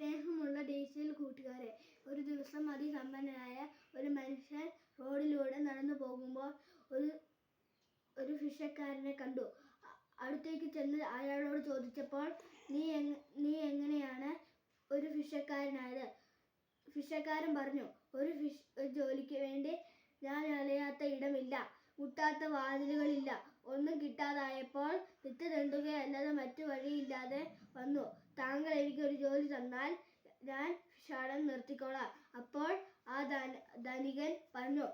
സ്നേഹമുള്ള ഡീസൽ കൂട്ടുകാരെ ഒരു ദിവസം അതിസമ്പന്നനായ ഒരു മനുഷ്യൻ റോഡിലൂടെ നടന്നു പോകുമ്പോൾ ഒരു ഒരു ഫിഷക്കാരനെ കണ്ടു. അടുത്തേക്ക് ചെന്ന് അയാളോട് ചോദിച്ചപ്പോൾ നീ നീ എങ്ങനെയാണ് ഒരു ഫിഷക്കാരനായത് ഫിഷക്കാരൻ പറഞ്ഞു ഒരു ഫിഷ് ജോലിക്ക് വേണ്ടി ഞാൻ അലയാത്ത ഇടമില്ല മുട്ടാത്ത വാതിലുകളില്ല. ഒന്നും കിട്ടാതായപ്പോൾ വിത്ത് തെണ്ടുകയല്ലാതെ മറ്റു വഴിയില്ലാതെ വന്നു. താങ്കൾ എനിക്ക് ഒരു ജോലി തന്നാൽ ഞാൻ ഷടം നിർത്തിക്കോളാം. അപ്പോൾ ആ ധനികൻ പറഞ്ഞു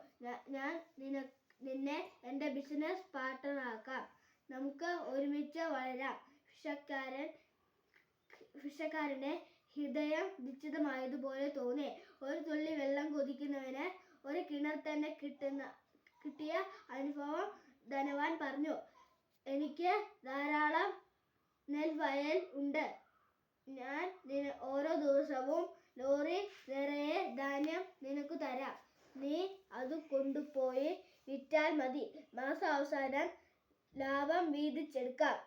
ഞാൻ നിന നിന്നെ എന്റെ ബിസിനസ് പാർട്ട്ണറാക്കാം. നമുക്ക് ഒരുമിച്ച് വളരാം. ഭിക്ഷക്കാരൻ ഫിഷക്കാരന്റെ ഹൃദയം നിശ്ചിതമായതുപോലെ തോന്നി. ഒരു തുള്ളി വെള്ളം കൊതിക്കുന്നവന് ഒരു കിണർ തന്നെ കിട്ടുന്ന കിട്ടിയ അനുഭവം ധനവാൻ പറഞ്ഞു. എനിക്ക് ധാരാളം നെൽവയൽ ഉണ്ട്. ഞാൻ ഓരോ ദിവസവും ലോറി നിറയെ ധാന്യം നിനക്ക് തരാം. നീ അത് കൊണ്ടുപോയി വിറ്റാൽ മതി. മാസാവസാനം ലാഭം വീതിച്ചെടുക്കാം.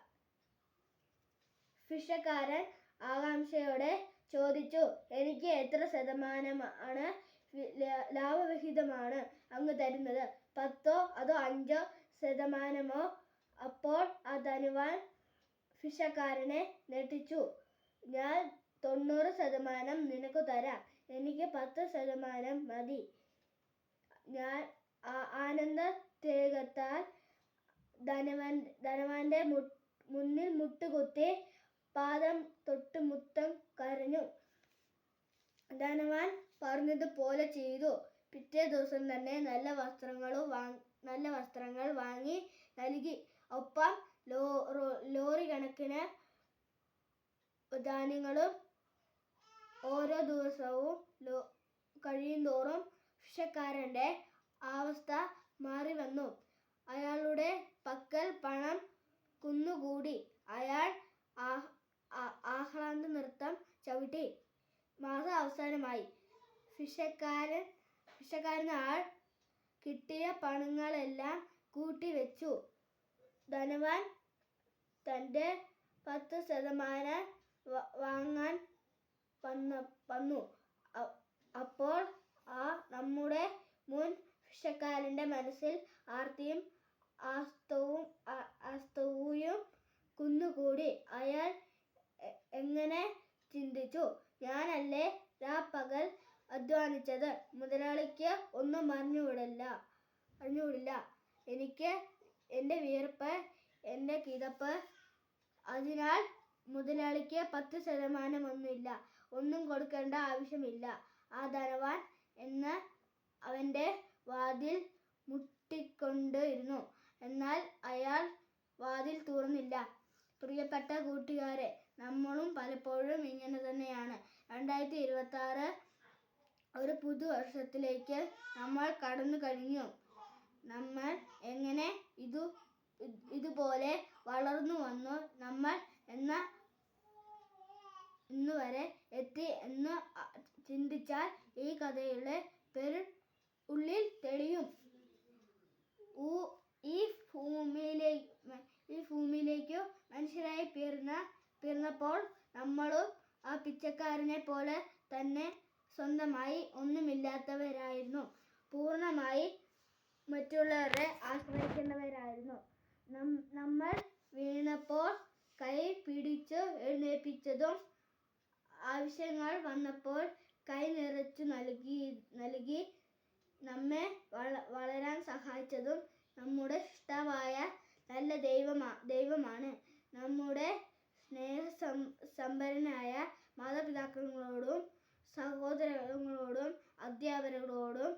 ഫിഷക്കാരൻ ആകാംക്ഷയോടെ ചോദിച്ചു എനിക്ക് എത്ര ശതമാനമാണ് ലാഭവിഹിതമാണ് അങ്ങ് തരുന്നത്? പത്തോ അതോ അഞ്ചോ ശതമാനമോ? അപ്പോൾ ആ ധനവാൻ ഫിഷക്കാരനെ ഞെട്ടിച്ചു. ഞാൻ തൊണ്ണൂറ് ശതമാനം നിനക്ക് തരാം. എനിക്ക് പത്ത് ശതമാനം മതി. ഞാൻ ആനന്ദ തേകത്താൽ ധനവൻ ധനവാന്റെ മുന്നിൽ മുട്ടുകുത്തി പാദം തൊട്ട് മുത്തം കരഞ്ഞു. ധനവാൻ പറഞ്ഞതുപോലെ ചെയ്തു. പിറ്റേ ദിവസം തന്നെ നല്ല വസ്ത്രങ്ങളും വാങ് നല്ല വസ്ത്രങ്ങൾ വാങ്ങി നൽകി. ഒപ്പം ലോ ലോറി കണക്കിന് ധാന്യങ്ങളും ഓരോ ദിവസവും കഴിയുന്തോറും ഫിഷക്കാരന്റെ അവസ്ഥ മാറി വന്നു. അയാളുടെ പക്കൽ പണം കുന്നുകൂടി. അയാൾ ആഹ്ലാദ നൃത്തം ചവിട്ടി. മാസം അവസാനമായി. ഫിഷക്കാരൻ ഭിക്ഷക്കാരനാൾ കിട്ടിയ പണങ്ങളെല്ലാം കൂട്ടിവെച്ചു ധനവാൻ തന്റെ പത്ത് ശതമാനം വാങ്ങാൻ വന്ന വന്നു. അപ്പോൾ ആ നമ്മുടെ മുൻ ഭിക്ഷക്കാരന്റെ മനസ്സിൽ ആർത്തിയും ആസ്തവും ആസ്തവും കുന്നുകൂടി. അയാൾ എങ്ങനെ ചിന്തിച്ചു? ഞാനല്ലേ രാപ്പകൽ അധ്വാനിച്ചത്? മുതലാളിക്ക് ഒന്നും അറിഞ്ഞുകൂടില്ല അറിഞ്ഞുവിടില്ല എനിക്ക് എന്റെ വിയർപ്പ് എന്റെ കിതപ്പ്. അതിനാൽ മുതലാളിക്ക് പത്ത് ശതമാനമൊന്നുമില്ല. ഒന്നും കൊടുക്കേണ്ട ആവശ്യമില്ല. ആ ധനവാൻ എന്ന് അവന്റെ വാതിൽ മുട്ടിക്കൊണ്ടിരുന്നു എന്നാൽ അയാൾ വാതിൽ തുറന്നില്ല. പ്രിയപ്പെട്ട കൂട്ടുകാരെ നമ്മളും പലപ്പോഴും ഇങ്ങനെ തന്നെയാണ്. രണ്ടായിരത്തി ഇരുപത്തി ആറ് ഒരു പുതുവർഷത്തിലേക്ക് നമ്മൾ കടന്നു കഴിഞ്ഞു. നമ്മൾ എങ്ങനെ ഇതു ഇതുപോലെ വളർന്നു വന്നു. നമ്മൾ ഇന്ന് വരെ എത്തി എന്ന് ചിന്തിച്ചാൽ ഈ കഥയുടെ പേര് ഉള്ളിൽ തെളിയും. ഈ ഭൂമിയിലേക്ക് ഈ ഭൂമിയിലേക്ക് മനുഷ്യരായി പിറന്ന പിറന്നപ്പോൾ നമ്മളും ആ പിച്ചക്കാരനെ പോലെ തന്നെ സ്വന്തമായി ഒന്നുമില്ലാത്തവരായിരുന്നു. പൂർണമായി മറ്റുള്ളവരെ ആശ്രയിക്കേണ്ടവരായിരുന്നു നമ്മൾ വീണപ്പോൾ കൈ പിടിച്ച് എഴുന്നേൽപ്പിച്ചതും ആവശ്യങ്ങൾ വന്നപ്പോൾ കൈ നിറച്ചു നൽകി നൽകി നമ്മെ വള വളരാൻ സഹായിച്ചതും നമ്മുടെ ഇഷ്ടമായ നല്ല ദൈവമാ ദൈവമാണ്. നമ്മുടെ സ്നേഹ സമ്പന്നനായ മാതാപിതാക്കളോടും സഹോദരങ്ങളോടും അധ്യാപകരോടും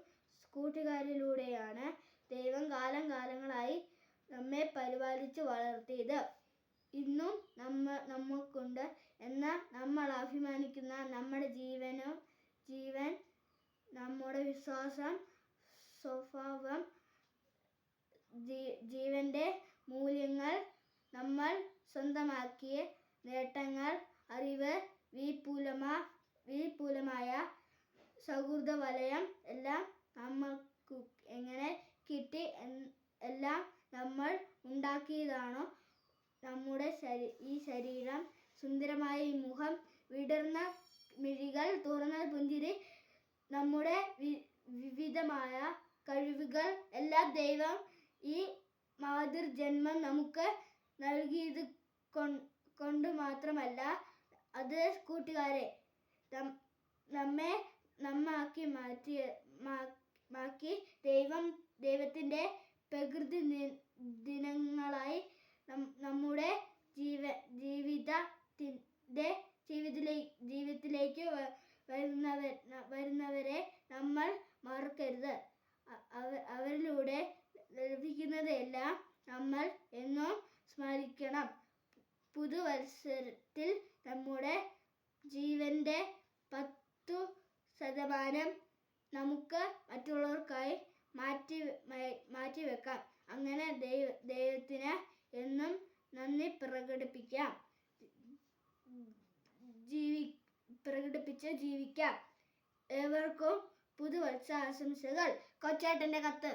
കൂട്ടുകാരിലൂടെയാണ് ദൈവം കാലം കാലങ്ങളായി നമ്മെ പരിപാലിച്ചു വളർത്തിയത്. ഇന്നും നമ്മ നമുക്കുണ്ട് എന്നാൽ നമ്മൾ അഭിമാനിക്കുന്ന നമ്മുടെ ജീവനും ജീവൻ നമ്മുടെ വിശ്വാസം സ്വഭാവം ജീ ജീവന്റെ മൂല്യങ്ങൾ നമ്മൾ സ്വന്തമാക്കിയ നേട്ടങ്ങൾ അറിവ് വിപുലമ വിപുലമായ സൗഹൃദ വലയം എല്ലാം നമ്മൾക്ക് എങ്ങനെ കിട്ടി എല്ലാം നമ്മൾ ഉണ്ടാക്കിയതാണോ നമ്മുടെ ശരീ ഈ ശരീരം സുന്ദരമായ ഈ മുഖം വിടർന്ന മിഴികൾ തുറന്ന പുഞ്ചിരി നമ്മുടെ വിവിധമായ കഴിവുകൾ എല്ലാം ദൈവം ഈ മാതൃജന്മം നമുക്ക് നൽകിയത് കൊണ്ട് മാത്രമല്ല അത് കൂട്ടുകാരെ നമ്മെ നമ്മാക്കി മാറ്റിയ മാ- മാക്കി ദൈവം ദൈവത്തിന്റെ പ്രകൃതി ദിനങ്ങളായി നമ്മുടെ ജീവ ജീവിതത്തിന്റെ ജീവിതത്തിലേ ജീവിതത്തിലേക്ക് വരുന്നവർ വരുന്നവരെ നമ്മൾ മറക്കരുത്. അവ- അവരിലൂടെ ലഭിക്കുന്നതെല്ലാം നമ്മൾ എന്നും സ്മരിക്കണം. പുതുവത്സരത്തിൽ നമ്മുടെ ജീവന്റെ പത്തു ശതമാനം നമുക്ക് മറ്റുള്ളവർക്കായി മാറ്റി മാറ്റിവെക്കാം. അങ്ങനെ ദൈവ ദൈവത്തിന് എന്നും നന്ദി പ്രകടിപ്പിക്കാം. ജീവി പ്രകടിപ്പിച്ച് ജീവിക്കാം. ഏവർക്കും പുതുവത്സര ആശംസകൾ കൊച്ചേട്ടന്റെ കത്ത്.